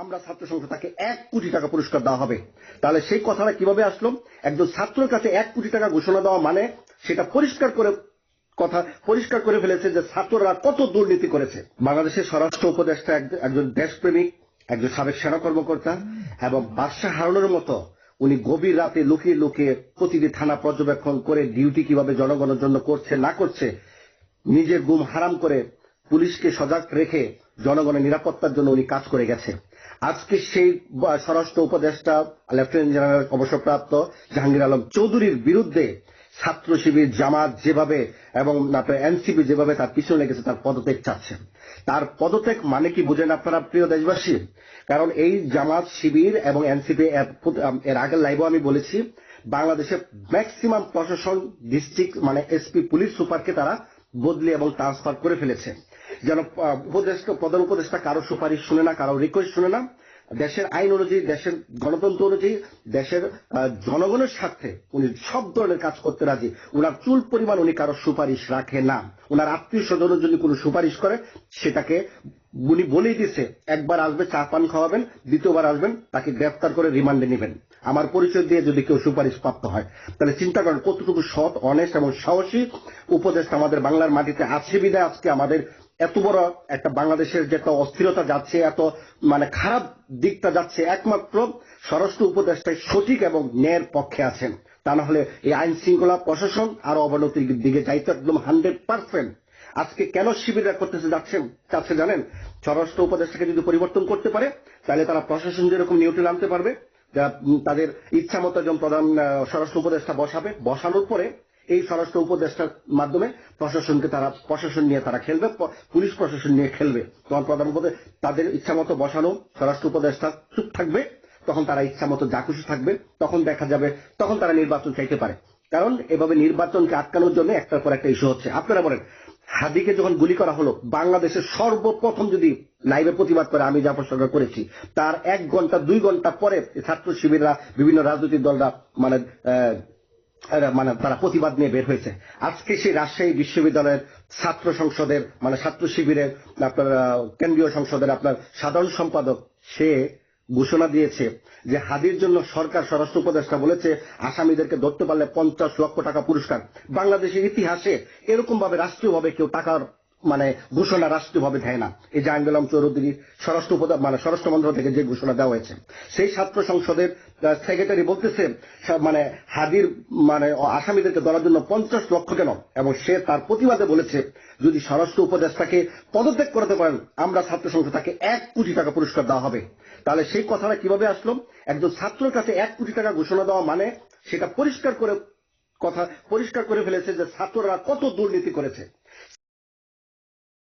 আমরা ছাত্র সংসদ তাকে এক কোটি টাকা পুরস্কার দেওয়া হবে। তাহলে সেই কথাটা কীভাবে আসলো? একজন ছাত্রের কাছে এক কোটি টাকা ঘোষণা দেওয়া মানে সেটা পরিষ্কার করে কথা, পরিষ্কার করে ফেলেছে যে ছাত্ররা কত দুর্নীতি করেছে। বাংলাদেশের স্বরাষ্ট্র উপদেষ্টা একজন দেশপ্রেমিক, একজন সাবেক সেনা কর্মকর্তা এবং বাদশাহ হারুনের মতো উনি গভীর রাতে লুকিয়ে লুকিয়ে প্রতিটি থানা পর্যবেক্ষণ করে ডিউটি কীভাবে জনগণের জন্য করছে, না করছে, নিজের গুম হারাম করে পুলিশকে সজাগ রেখে জনগণের নিরাপত্তার জন্য উনি কাজ করে গেছে। আজকে সেই স্বরাষ্ট্র উপদেষ্টা, লেফটেন্যান্ট জেনারেল অবসরপ্রাপ্ত জাহাঙ্গীর আলম চৌধুরীর বিরুদ্ধে ছাত্র শিবির, জামাত যেভাবে এবং আপনার এনসিপি যেভাবে তার পিছনে লেগেছে, তার পদত্যাগ চাচ্ছেন তার পদত্যাগ মানে কি বুঝেন আপনারা, প্রিয় দেশবাসী? কারণ এই জামাত শিবির এবং এনসিপি এর আগের লাইভও আমি বলেছি, বাংলাদেশের ম্যাক্সিমাম প্রশাসন, ডিস্ট্রিক্ট মানে এসপি, পুলিশ সুপারকে তারা বদলি এবং ট্রান্সফার করে ফেলেছে। যেন উপদেষ্টা, প্রধান উপদেষ্টা কারও সুপারিশ শুনে না, কারও রিকোয়েস্ট শুনে না, দেশের আইন অনুযায়ী, দেশের গণতন্ত্র অনুযায়ী, দেশের জনগণের স্বার্থে উনি সব ধরনের কাজ করতে রাজি। উনার চুল পরিমাণ উনি কারও সুপারিশ রাখে না। উনার আত্মীয় স্বজনের জন্য কোনো সুপারিশ করে, সেটাকে উনি বলেই দিছে, একবার আসবে, চা পান খাওয়াবেন, দ্বিতীয়বার আসবেন, তাকে গ্রেফতার করে রিমান্ডে নেবেন। আমার পরিচয় দিয়ে যদি কেউ সুপারিশ প্রাপ্ত হয়, তাহলে চিন্তা করেন কতটুকু সৎ অনেস্ট এবং সাহসী উপদেষ্টা আমাদের বাংলার মাটিতে আছে বিদায় আজকে আমাদের এত বড় একটা বাংলাদেশের যে একটা অস্থিরতা যাচ্ছে, এত মানে খারাপ দিকটা যাচ্ছে, একমাত্র স্বরাষ্ট্র উপদেষ্টায় সঠিক এবং ন্যায়ের পক্ষে আছেন। তা না হলে এই আইন শৃঙ্খলা প্রশাসন আরও অবনতির দিকে যাইতে একদম হান্ড্রেড পার্সেন্ট। আজকে কেন শিবিররা করতেছে যাচ্ছেন চাচ্ছে জানেন? স্বরাষ্ট্র উপদেষ্টাকে যদি পরিবর্তন করতে পারে, তাহলে তারা প্রশাসন যেরকম নিউট্রাল আনতে পারবে তাদের ইচ্ছা মতো একজন প্রধান স্বরাষ্ট্র উপদেষ্টা বসাবে। বসানোর পরে এই স্বরাষ্ট্র উপদেষ্টার মাধ্যমে প্রশাসনকে তারা, প্রশাসন নিয়ে তারা খেলবে পুলিশ প্রশাসন নিয়ে খেলবে। তখন প্রধান উপদে তাদের ইচ্ছা মতো বসানো স্বরাষ্ট্র উপদেষ্টা চুপ থাকবে, তখন তারা ইচ্ছা মতো যা খুশি থাকবে, তখন দেখা যাবে, তখন তারা নির্বাচন চাইতে পারে। কারণ এভাবে নির্বাচনকে আটকানোর জন্য একটার পর একটা ইস্যু হচ্ছে। আপনারা বলেন, হাদিকে যখন গুলি করা হলো, বাংলাদেশের সর্বপ্রথম যদি লাইভে প্রতিবাদ করে, আমি যা সরকার করেছি, তার এক ঘণ্টা, দুই ঘণ্টা পরে ছাত্র শিবিররা, বিভিন্ন রাজনৈতিক দলরা মানে মানে তারা প্রতিবাদ নিয়ে বের হয়েছে। আজকে সেই রাজশাহী বিশ্ববিদ্যালয়ের ছাত্র সংসদের মানে ছাত্র শিবিরের আপনার কেন্দ্রীয় সংসদের আপনার সাধারণ সম্পাদক, সে ঘোষণা দিয়েছে যে হাদির জন্য সরকার, স্বরাষ্ট্র উপদেষ্টা বলেছে, আসামিদেরকে ধরতে পারলে পঞ্চাশ লক্ষ টাকা পুরস্কার। বাংলাদেশের ইতিহাসে এরকম ভাবে রাষ্ট্রীয়ভাবে কেউ টাকার মানে ঘোষণা রাষ্ট্রীয়ভাবে দেয় না। এই যে আইনুল চৌধুরী স্বরাষ্ট্র উপদে মানে স্বরাষ্ট্র মন্ত্রণালয় থেকে যে ঘোষণা দেওয়া হয়েছে, সেই ছাত্র সংসদের সেক্রেটারি বলতেছে মানে হাদির মানে আসামিদেরকে ধরার জন্য পঞ্চাশ লক্ষ কেন? এবং সে তার প্রতিবাদে বলেছে, যদি স্বরাষ্ট্র উপদেষ্টাকে পদত্যাগ করতে পারেন, আমরা ছাত্র সংসদ তাকে এক কোটি টাকা পুরস্কার দেওয়া হবে। তাহলে সেই কথাটা কীভাবে আসলো? একজন ছাত্রের কাছে এক কোটি টাকা ঘোষণা দেওয়া মানে সেটা পরিষ্কার করে কথা, পরিষ্কার করে ফেলেছে যে ছাত্ররা কত দুর্নীতি করেছে।